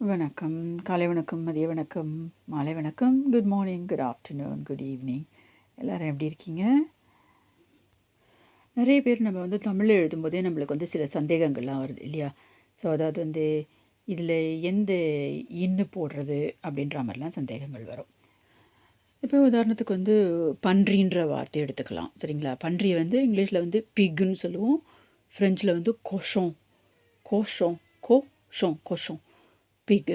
வணக்கம். காலை வணக்கம், மதிய வணக்கம், மாலை வணக்கம், good morning, good afternoon, good evening. எல்லோரும் எப்படி இருக்கீங்க? நிறைய பேர் நம்ம வந்து தமிழ்ல எழுதும்போதே நம்மளுக்கு வந்து சில சந்தேகங்கள்லாம் வருது இல்லையா? ஸோ அதாவது வந்து இதில் எந்த இன்னு போடுறது அப்படின்ற மாதிரிலாம் சந்தேகங்கள் வரும். இப்போ உதாரணத்துக்கு வந்து பன்றின்ற வார்த்தை எடுத்துக்கலாம். சரிங்களா? பன்றி வந்து இங்கிலீஷில் வந்து பிக்குன்னு சொல்லுவோம். ஃப்ரெஞ்சில் வந்து கோஷம் கோஷன் கோஷன் கோஷம் பிக்.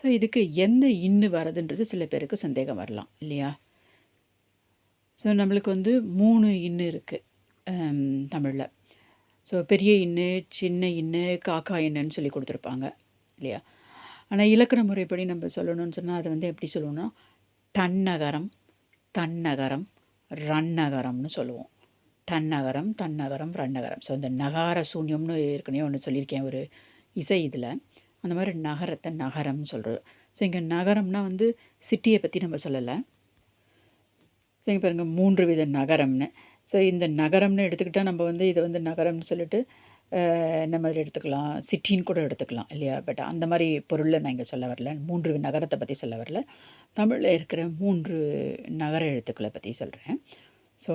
ஸோ இதுக்கு எந்த இன்னு வரதுன்றது சில பேருக்கு சந்தேகம் வரலாம் இல்லையா? ஸோ நம்மளுக்கு வந்து மூணு இன்னு இருக்குது தமிழில் ஸோ பெரிய இன்னு, சின்ன இன்னு, காக்கா இன்னுன்னு சொல்லி கொடுத்துருப்பாங்க இல்லையா? ஆனால் இலக்கண முறைப்படி நம்ம சொல்லணும்னு சொன்னால் அதை வந்து எப்படி சொல்லுவோம்னா, தன்னகரம் தன்னகரம், ரன்னகரம்னு சொல்லுவோம். தன்னகரம் தன்னகரம், ரன்னகரம். ஸோ இந்த நகார சூன்யம்னு ஏற்கனவே ஒன்று சொல்லியிருக்கேன் ஒரு இசை இதில் அந்த மாதிரி நகரத்தை நகரம்னு சொல்கிறது ஸோ இங்கே நகரம்னா வந்து சிட்டியை பற்றி நம்ம சொல்லலை ஸோ இங்கே பாருங்க மூன்று வித நகரம்னு. ஸோ இந்த நகரம்னு எடுத்துக்கிட்டால் நம்ம வந்து இதை வந்து நகரம்னு சொல்லிட்டு, என்ன மாதிரி எடுத்துக்கலாம், சிட்டின்னு கூட எடுத்துக்கலாம் இல்லையா? பட் அந்த மாதிரி பொருளில் நான் இங்கே சொல்ல வரல. மூன்று நகரத்தை பற்றி சொல்ல வரல. தமிழில் இருக்கிற மூன்று நகர எழுத்துக்களை பற்றி சொல்கிறேன் ஸோ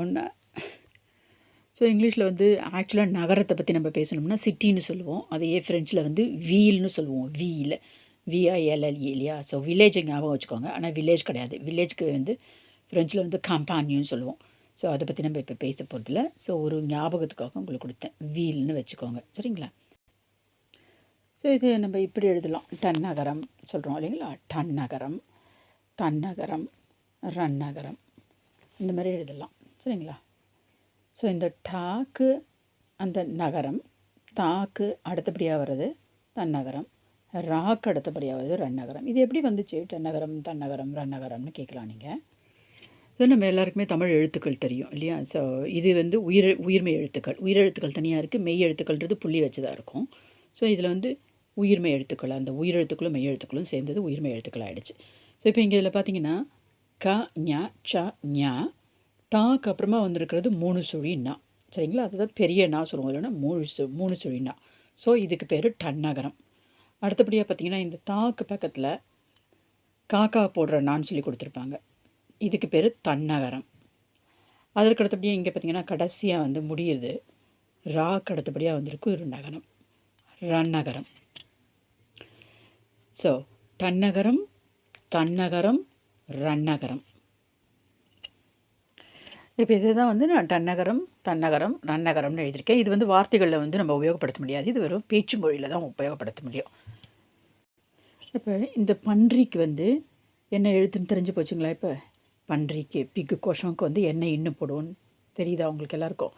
ஸோ இங்கிலீஷில் வந்து ஆக்சுவலாக நகரத்தை பற்றி நம்ம பேசணும்னா சிட்டின்னு சொல்லுவோம். அதையே ஃப்ரெஞ்சில் வந்து வீல்னு சொல்லுவோம். வீல் விஐஎல்எல்இ இல்லையா? ஸோ வில்லேஜ் ஞாபகம் வச்சுக்கோங்க. ஆனால் வில்லேஜ் கிடையாது. வில்லேஜ்க்கு வந்து ஃப்ரெஞ்சில் வந்து கம்பானியும் சொல்லுவோம். ஸோ அதை பற்றி நம்ம இப்போ பேச போகிறதில்ல ஸோ ஒரு ஞாபகத்துக்காக உங்களுக்கு கொடுத்தேன் வீல்னு வச்சுக்கோங்க. சரிங்களா? ஸோ இது நம்ம இப்படி எழுதலாம். டன்னகரம் சொல்கிறோம் இல்லைங்களா? டன்னகரம், தன்னகரம், ரன்னகரம். இந்த மாதிரி எழுதலாம். சரிங்களா? ஸோ இந்த டாக்கு அந்த நகரம், தாக்கு அடுத்தபடியாக வர்றது தன்னகரம், ராக்கு அடுத்தபடியாக வர்றது ரன்னகரம். இது எப்படி வந்துச்சு? டன்னகரம், தன்னகரம், ரன்னகரம்னு கேட்கலாம் நீங்கள் ஸோ நம்ம எல்லாருக்குமே தமிழ் எழுத்துக்கள் தெரியும் இல்லையா? ஸோ இது வந்து உயிர் உயிர்மெய் எழுத்துக்கள். உயிரெழுத்துக்கள் தனியாக இருக்குது மெய் எழுத்துக்கள்ன்றது புள்ளி வச்சு தான் இருக்கும். ஸோ இதில் வந்து உயிர்மெய் எழுத்துக்கள். அந்த உயிரெழுத்துக்களும், மெய் எழுத்துக்களும் சேர்ந்தது உயிர்மெய் எழுத்துக்கள் ஆகிடுச்சு ஸோ இப்போ இங்கே இதில் பார்த்தீங்கன்னா, க, ஞா ச, ஞா தாக்கு அப்புறமா வந்திருக்கிறது மூணு சுழின்னா சரிங்களா? அதுதான் பெரிய நான் சொல்லுவோம். இல்லைன்னா மூணு சு மூணு சுழின்னா ஸோ இதுக்கு பேர் டன்னகரம். அடுத்தபடியாக பார்த்தீங்கன்னா, இந்த தாக்கு பக்கத்தில் காக்கா போடுற நான் சொல்லி கொடுத்துருப்பாங்க இதுக்கு பேர் தன்னகரம். அதற்கு அடுத்தபடியாக இங்கே பார்த்திங்கன்னா கடைசியாக வந்து முடியுது. ராக்கு அடுத்தபடியாக வந்திருக்கு ஒரு நகரம். ரன்னகரம். ஸோ டன்னகரம், தன்னகரம், ரன்னகரம். இப்போ இதுதான் வந்து நான் தன்னகரம் தன்னகரம், ரன்னகரம்னு எழுதியிருக்கேன். இது வந்து வார்த்தைகளில் வந்து நம்ம உபயோகப்படுத்த முடியாது. இது வெறும் பேச்சு மொழியில் தான் உபயோகப்படுத்த முடியும். இப்போ இந்த பன்றிக்கு வந்து என்ன எழுத்துன்னு தெரிஞ்சு போச்சுங்களா இப்போ பன்றிக்கு பிக்கு கோஷமுக்கு வந்து என்ன இன்னும் போடுவோன்னு தெரியுதா உங்களுக்கு எல்லாருக்கும்?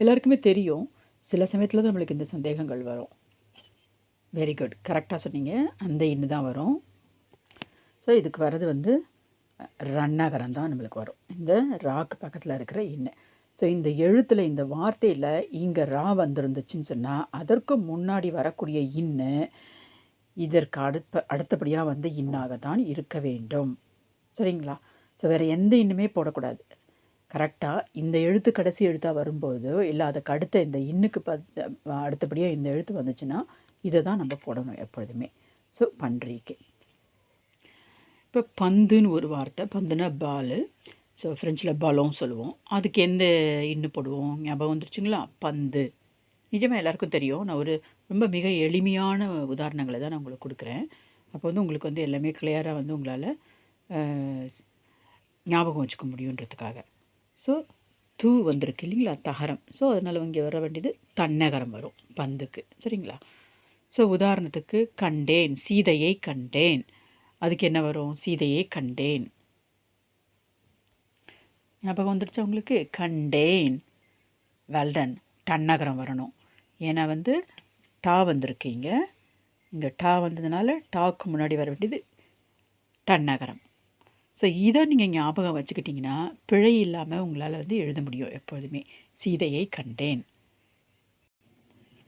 எல்லாருக்குமே தெரியும். சில சமயத்தில் தான் நம்மளுக்கு இந்த சந்தேகங்கள் வரும். Very good. கரெக்டாக சொன்னீங்க. அந்த இன்னு தான் வரும். ஸோ இதுக்கு வர்றது வந்து ரன்னகரம் தான் நம்மளுக்கு வரும். இந்த ராக்கு பக்கத்தில் இருக்கிற இன்னு. ஸோ இந்த எழுத்தில் இந்த வார்த்தையில் இங்கே ரா வந்திருந்துச்சுன்னு சொன்னால் அதற்கு முன்னாடி வரக்கூடிய இன்னு இதற்கு அடுத்த அடுத்தபடியாக வந்து இன்னாக தான் இருக்க வேண்டும். சரிங்களா? ஸோ வேறு எந்த இன்னுமே போடக்கூடாது. கரெக்டாக இந்த எழுத்து கடைசி எழுத்தாக வரும்போது, இல்லை அதுக்கு அடுத்த இந்த இன்னுக்கு பத் அடுத்தபடியாக இந்த எழுத்து வந்துச்சுன்னா, இதை தான் நம்ம போடணும் எப்பொழுதுமே. ஸோ பன்றிக்கு. இப்போ பந்துன்னு ஒரு வார்த்தை. பந்துனா பாலு. ஸோ ஃப்ரெஞ்சில் பலம் சொல்லுவோம். அதுக்கு எந்த இன்னு போடுவோம்? ஞாபகம் வந்துருச்சுங்களா? பந்து. நிஜமாக எல்லாருக்கும் தெரியும். நான் ஒரு ரொம்ப மிக எளிமையான உதாரணங்களை தான் நான் உங்களுக்கு கொடுக்குறேன் அப்போ வந்து உங்களுக்கு வந்து எல்லாமே கிளியராக வந்து உங்களால் ஞாபகம் வச்சுக்க முடியுன்றதுக்காக. ஸோ தூ வந்திருக்கு இல்லைங்களா? தகரம். ஸோ அதனால் இங்கே வர வேண்டியது தன்னகரம் வரும் பந்துக்கு. சரிங்களா? ஸோ உதாரணத்துக்கு கண்டேன். சீதையை கண்டேன். அதுக்கு என்ன வரும்? சீதையை கண்டேன். ஞாபகம் வந்துடுச்சா உங்களுக்கு? கண்டேன். வெல்டன் டன்னகரம் வரணும். ஏன்னா வந்து டா வந்திருக்கீங்க இங்கே டா வந்ததுனால டாக்கு முன்னாடி வர வேண்டியது டன்னகரம். ஸோ இதை நீங்கள் ஞாபகம் வச்சுக்கிட்டிங்கன்னா பிழை இல்லாமல் உங்களால் வந்து எழுத முடியும் எப்போதுமே சீதையை கண்டேன்.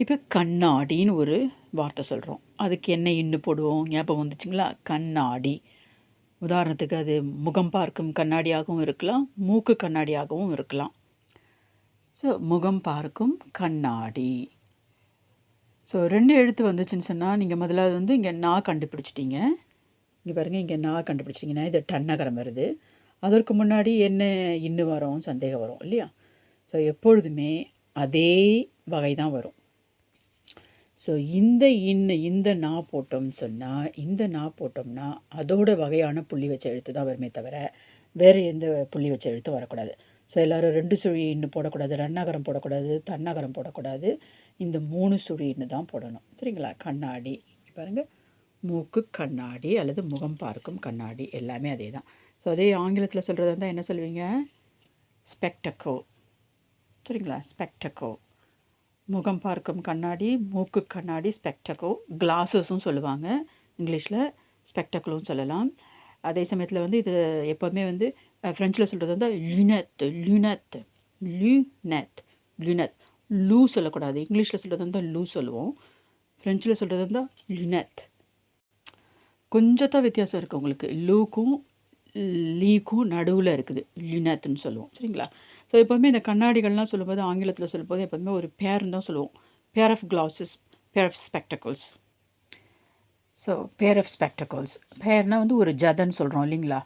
இப்போ கண்ணாடின்னு ஒரு வார்த்தை சொல்கிறோம் அதுக்கு என்ன இன்னு போடுவோம்? ஞாபகம் வந்துச்சுங்களா? கண்ணாடி. உதாரணத்துக்கு அது முகம் பார்க்கும் கண்ணாடியாகவும் இருக்கலாம். மூக்கு கண்ணாடியாகவும் இருக்கலாம். ஸோ முகம் பார்க்கும் கண்ணாடி. ஸோ ரெண்டு எழுத்து வந்துச்சுன்னு சொன்னால் நீங்கள் முதலாவது வந்து இங்கே நான் கண்டுபிடிச்சிட்டிங்க இங்கே பாருங்கள் இங்கே நான் கண்டுபிடிச்சிட்டிங்கன்னா இது டன்னகரம் வருது அதற்கு முன்னாடி என்ன இன்னு வரும் சந்தேகம் வரும் இல்லையா ஸோ எப்பொழுதுமே அதே வகை தான் வரும் ஸோ இந்த இன்னு இந்த நா போட்டோம்னு சொன்னால் இந்த நா போட்டோம்னா அதோட வகையான புள்ளி வச்ச எழுத்து தான் வருமே தவிர வேறு எந்த புள்ளி வச்ச எழுத்து வரக்கூடாது. ஸோ எல்லோரும் ரெண்டு சுழி இன்னு போடக்கூடாது ரன்னகரம் போடக்கூடாது தன்னகரம் போடக்கூடாது. இந்த மூணு சுழி இன்னு தான் போடணும். சரிங்களா? கண்ணாடி. பாருங்கள் மூக்கு கண்ணாடி அல்லது முகம் பார்க்கும் கண்ணாடி எல்லாமே அதே தான். ஸோ அதே ஆங்கிலத்தில் சொல்கிறது வந்தால் என்ன சொல்லுவீங்க ஸ்பெக்டக்கோ சரிங்களா? ஸ்பெக்டக்கோ முகம் பார்க்கும் கண்ணாடி மூக்கு கண்ணாடி ஸ்பெக்டக்கோ கிளாஸஸும் சொல்லுவாங்க. இங்கிலீஷில் ஸ்பெக்டக்கலும் சொல்லலாம். அதே சமயத்தில் வந்து இது எப்போவுமே வந்து ஃப்ரெஞ்சில் சொல்கிறது வந்து லுனத் லுனத் லுனத் லுனத் லூ சொல்லக்கூடாது. இங்கிலீஷில் சொல்கிறது வந்து லூ சொல்லுவோம். ஃப்ரெஞ்சில் சொல்கிறது வந்து லுனத் கொஞ்சம் தான் வித்தியாசம் இருக்குது உங்களுக்கு. லூக்கும் லீக்கும் நடுவில் இருக்குது. லினத்துன்னு சொல்லுவோம். சரிங்களா? ஸோ எப்போவுமே இந்த கண்ணாடிகள்லாம் சொல்லும்போது ஆங்கிலத்தில் சொல்லும்போது எப்போதுமே ஒரு பேர்னு தான் சொல்லுவோம். Pair of glasses pair of spectacles so pair of spectacles பேர்னால் வந்து ஒரு ஜதன்னு சொல்கிறோம் இல்லைங்களா?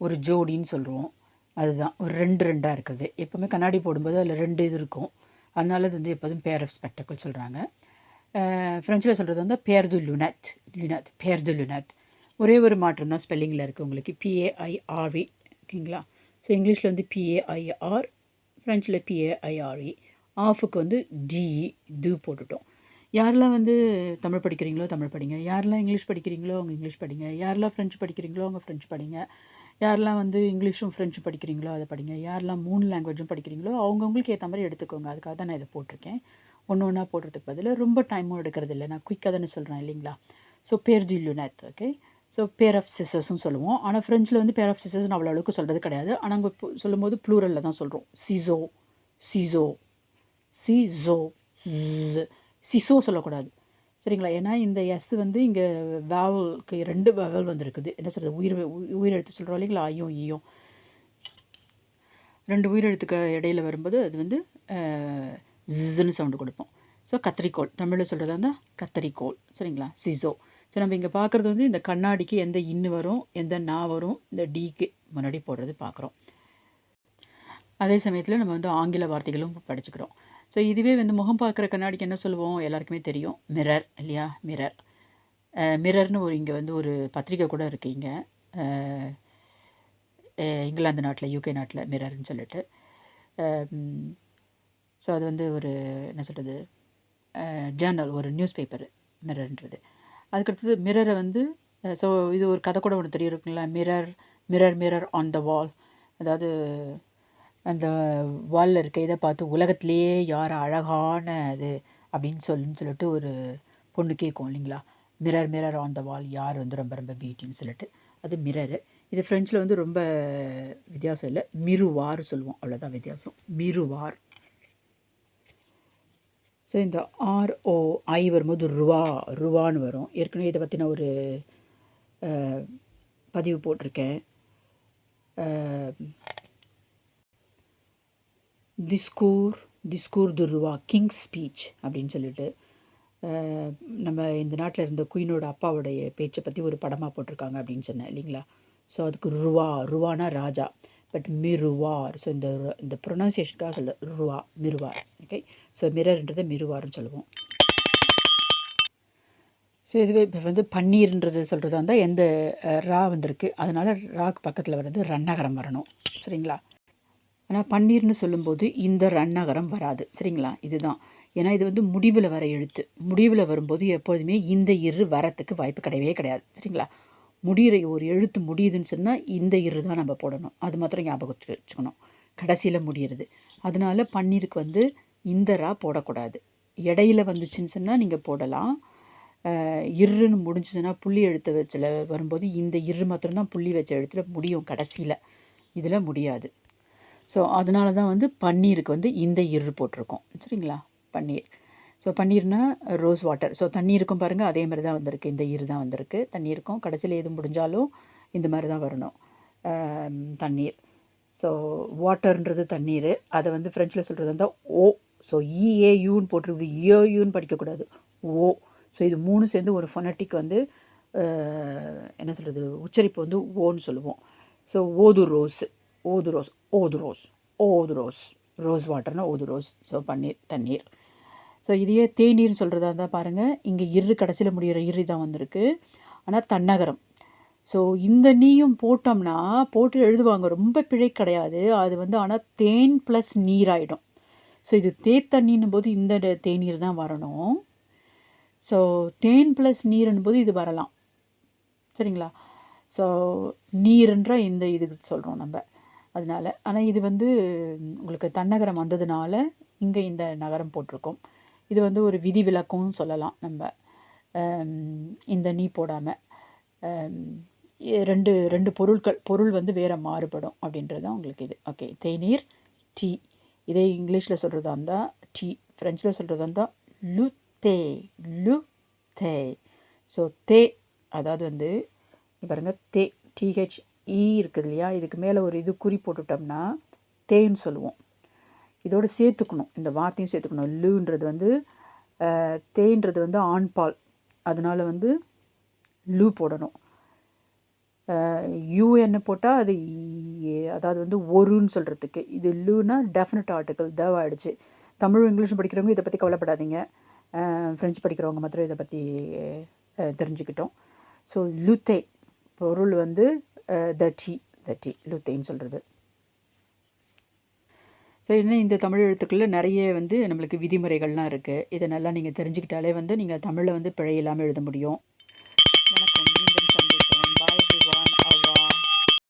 ஒரு ஜோடின்னு சொல்கிறோம் அதுதான். ஒரு ரெண்டு ரெண்டாக இருக்குது. எப்போவுமே கண்ணாடி போடும்போது அதில் ரெண்டு இது இருக்கும். அதனால அது வந்து எப்போதும் பேர் ஆஃப் ஸ்பெக்டக்கல் சொல்கிறாங்க ஃப்ரெஞ்சில் சொல்கிறது வந்து பேர் து லுனத் லுனத் பேர் து லுனத் ஒரே ஒரு மாற்றம் தான் ஸ்பெல்லிங்கில் இருக்குது உங்களுக்கு. பிஏஐஆர்வி ஓகேங்களா? ஸோ இங்கிலீஷில் வந்து பிஏஐஆர் ஃப்ரெஞ்சில் பிஏஐஆர்இ ஆஃபுக்கு வந்து டிஇ து போட்டுட்டோம். யாரெல்லாம் வந்து தமிழ் படிக்கிறீங்களோ தமிழ் படிங்க. யாரெல்லாம் இங்கிலீஷ் படிக்கிறீங்களோ அவங்க இங்கிலீஷ் படிங்க. யாரெல்லாம் ஃப்ரெஞ்சு படிக்கிறீங்களோ அவங்க ஃப்ரெஞ்சு படிங்க. யாரெல்லாம் வந்து இங்கிலீஷும் ஃப்ரெஞ்சும் படிக்கிறீங்களோ அதை படிங்க. யாரெல்லாம் மூணு லாங்குவேஜும் படிக்கிறீங்களோ அவங்கவுங்களுக்கு ஏற்ற மாதிரி எடுத்துக்கோங்க. அதுக்காக தான் நான் இதை போட்டிருக்கேன். ஒன்று ஒன்றா போடுறதுக்கு பதில் ரொம்ப டைமும் எடுக்கிறது இல்லை நான் குயிக்காக தானே சொல்கிறேன் இல்லைங்களா? ஸோ பேர் தி லுனத் ஓகே ஸோ பேர் ஆஃப் சிசர்ஸும் சொல்லுவோம். ஆனால் ஃப்ரெஞ்சில் வந்து பேர் ஆஃப் சிசர்ஸ் அவ்வளோ அளவுக்கு சொல்கிறது கிடையாது. ஆனால் அங்கே சொல்லும்போது ப்ளூரலில் தான் சொல்கிறோம் சிசோ சிசோ சிசோ சிசோ சொல்லக்கூடாது. சரிங்களா? ஏன்னா இந்த எஸ் வந்து இங்கே வேவலுக்கு ரெண்டு வேவல் வந்துருக்குது. என்ன சொல்கிறது உயிர் உயிரெழுத்து சொல்கிறோம் இல்லைங்களா? ஐயும் ஈயும். ரெண்டு உயிரெழுத்துக்கு இடையில வரும்போது அது வந்து ஜிஸ்ன்னு சவுண்டு கொடுப்போம். ஸோ கத்திரிக்கோள். தமிழில் சொல்கிறதா இருந்தால் கத்தரிக்கோள். சரிங்களா? சிசோ ஸோ நம்ம இங்கே பார்க்குறது வந்து இந்த கண்ணாடிக்கு எந்த இன்னு வரும் எந்த நா வரும் இந்த டிக்கு முன்னாடி போடுறது பார்க்குறோம். அதே சமயத்தில் நம்ம வந்து ஆங்கில வார்த்தைகளும் படிச்சுக்கிறோம். ஸோ இதுவே வந்து முகம் பார்க்குற கண்ணாடிக்கு என்ன சொல்லுவோம்? எல்லாருக்குமே தெரியும். மிரர் இல்லையா? மிரர் மிரர்னு ஒரு இங்கே வந்து ஒரு பத்திரிக்கை கூட இருக்குது இங்கே. இங்கிலாந்து நாட்டில் யூகே நாட்டில் மிரர்னு சொல்லிட்டு. ஸோ அது வந்து ஒரு என்ன சொல்கிறது ஜேர்னல் ஒரு நியூஸ் பேப்பர் மிரர்ன்றது அதுக்கடுத்தது மிரரை வந்து ஸோ இது ஒரு கதை கூட ஒன்று தெரியிருக்குங்களா mirror mirror mirror on the wall அதாவது அந்த வாலில் இருக்க இதை பார்த்து உலகத்திலேயே யார் அழகான அது அப்படின்னு சொல்லுன்னு சொல்லிட்டு ஒரு பொண்ணு கேட்கும் இல்லைங்களா? Mirror mirror on the wall யார் வந்து ரொம்ப ரொம்ப பியூட்டின்னு சொல்லிட்டு. அது மிரரு இது ஃப்ரெஞ்சில் வந்து ரொம்ப வித்தியாசம் இல்லை. மிருவார் சொல்லுவோம். அவ்வளோதான் வித்தியாசம். மிருவார். ஸோ இந்த ஆர்ஓ ஐ வரும்போது ருவா ருவான்னு வரும். ஏற்கனவே இதை பற்றின ஒரு பதிவு போட்டிருக்கேன். திஸ்கூர் திஸ்கூர் துருவா கிங் ஸ்பீச் அப்படின்னு சொல்லிட்டு நம்ம இந்த நாட்டில் இருந்த குயினோட அப்பாவுடைய பேச்சை பற்றி ஒரு படமாக போட்டிருக்காங்க அப்படின்னு சொன்னேன் இல்லைங்களா? ஸோ அதுக்கு ருவா ருவானா ராஜா. பட் மிருவார். ஸோ இந்த இந்த ப்ரொனவுன்சியேஷனுக்காக சொல்ல ருவா மிருவார். ஓகே ஸோ மிரர்ன்றதை மிருவார்னு சொல்லுவோம். ஸோ இதுவே இப்போ வந்து பன்னீர்ன்றது சொல்கிறதா இருந்தால் எந்த ரா வந்திருக்கு. அதனால் ராக்கு பக்கத்தில் வர்றது ரன்னகரம் வரணும். சரிங்களா? ஆனால் பன்னீர்னு சொல்லும்போது இந்த ரன்னகரம் வராது. சரிங்களா? இதுதான். ஏன்னா இது வந்து முடிவில் வர எழுத்து. முடிவில் வரும்போது எப்போதுமே இந்த இரு வரத்துக்கு வாய்ப்பு கிடையவே கிடையாது. சரிங்களா? முடிகிற ஒரு எழுத்து முடியுதுன்னு சொன்னால் இந்த இரு தான் நம்ம போடணும். அது மாத்திரம் ஞாபகம் வச்சுக்கணும். கடைசியில் முடிகிறது அதனால பன்னீருக்கு வந்து இந்த ரா போடக்கூடாது. இடையில வந்துச்சுன்னு சொன்னால் நீங்கள் போடலாம். இருன்னு முடிஞ்சிச்சுன்னா புள்ளி எழுத்து வச்சில் வரும்போது இந்த இரு மாத்திரம்தான் புள்ளி வச்ச எழுத்துல முடியும் கடைசியில். இதில் முடியாது. ஸோ அதனால தான் வந்து பன்னீருக்கு வந்து இந்த இரு போட்டிருக்கோம். சரிங்களா? பன்னீர். ஸோ பன்னீர்னால் ரோஸ் வாட்டர். ஸோ தண்ணீருக்கும் பாருங்கள் அதே மாதிரி தான் வந்திருக்கு. இந்த இரு தான் வந்திருக்கு. தண்ணீருக்கும். கடைசியில் எது முடிஞ்சாலும் இந்த மாதிரி தான் வரணும் தண்ணீர். ஸோ வாட்டர்ன்றது தண்ணீர். அதை வந்து ஃப்ரெஞ்சில் சொல்கிறது வந்து ஓ ஸோ இஏயூன்னு போட்டிருக்குது. ஏயூன்னு படிக்கக்கூடாது. ஓ. ஸோ இது மூணு சேர்ந்து ஒரு ஃபொனட்டிக் வந்து என்ன சொல்கிறது உச்சரிப்பு வந்து ஓன்னு சொல்லுவோம். ஸோ ஓது ரோஸ் ஓது ரோஸ் ஓது ரோஸ் ஓது ரோஸ். ரோஸ் வாட்டர்னா ஓது ரோஸ். ஸோ பன்னீர் தண்ணீர். ஸோ இதையே தேநீர்னு சொல்கிறதா இருந்தால் பாருங்கள் இங்கே இரு கடைசியில் முடிகிற இரு தான் வந்திருக்கு. ஆனால் தன்னகரம். ஸோ இந்த நீயும் போட்டோம்னா போட்டு எழுதுவாங்க. ரொம்ப பிழை கிடையாது. அது வந்து ஆனால் தேன் ப்ளஸ் நீர் ஆகிடும் ஸோ இது தேத்தண்ணின்னும் போது இந்த ட- தேநீர் தான் வரணும். ஸோ தேன் ப்ளஸ் நீருன்னும் போது இது வரலாம். சரிங்களா? ஸோ நீருன்ற இந்த இதுக்கு சொல்கிறோம் நம்ம. அதனால ஆனால் இது வந்து உங்களுக்கு தன்னகரம் வந்ததுனால இங்கே இந்த நகரம் போட்டிருக்கோம். இது வந்து ஒரு விதிவிலக்கும் சொல்லலாம் நம்ம. இந்த நீ போடாமல் ரெண்டு ரெண்டு பொருட்கள் பொருள் வந்து வேறு மாறுபடும் அப்படின்றது தான் உங்களுக்கு இது. ஓகே தேநீர் டீ. இதே இங்கிலீஷில் சொல்கிறதா இருந்தால் டீ ஃப்ரெஞ்சில் சொல்கிறதா இருந்தால் லு தே லு தே ஸோ தே அதாவது வந்து பாருங்கள் தே டிஹெச் இ இருக்குது இல்லையா? இதுக்கு மேலே ஒரு இது குறி போட்டுட்டோம்னா தேன்னு சொல்லுவோம். இதோடு சேர்த்துக்கணும். இந்த வார்த்தையும் சேர்த்துக்கணும். லுன்றது வந்து தேன்றது வந்து ஆண் பால் அதனால வந்து லு போடணும். யூஎன்னு போட்டால் அது அதாவது வந்து ஒருன்னு சொல்கிறதுக்கு இது லுனா டெஃபினட் ஆர்டிக்கல் தேவ் ஆயிடுச்சு. தமிழ் இங்கிலீஷ் படிக்கிறவங்க இதை பற்றி கவலைப்படாதீங்க. ஃப்ரெஞ்சு படிக்கிறவங்க மாத்திரம் இதை பற்றி தெரிஞ்சுக்கிட்டோம். ஸோ லுத்தே பொருள் வந்து த டீ த டீ லுத்தேன்னு சொல்கிறது ஸோ இன்னும் இந்த தமிழ் எழுத்துக்களில் நிறைய வந்து நம்மளுக்கு விதிமுறைகள்லாம் இருக்குது இதை நல்லா நீங்கள் தெரிஞ்சுக்கிட்டாலே வந்து நீங்கள் தமிழில் வந்து பிழை இல்லாமல் எழுத முடியும். வணக்கம்.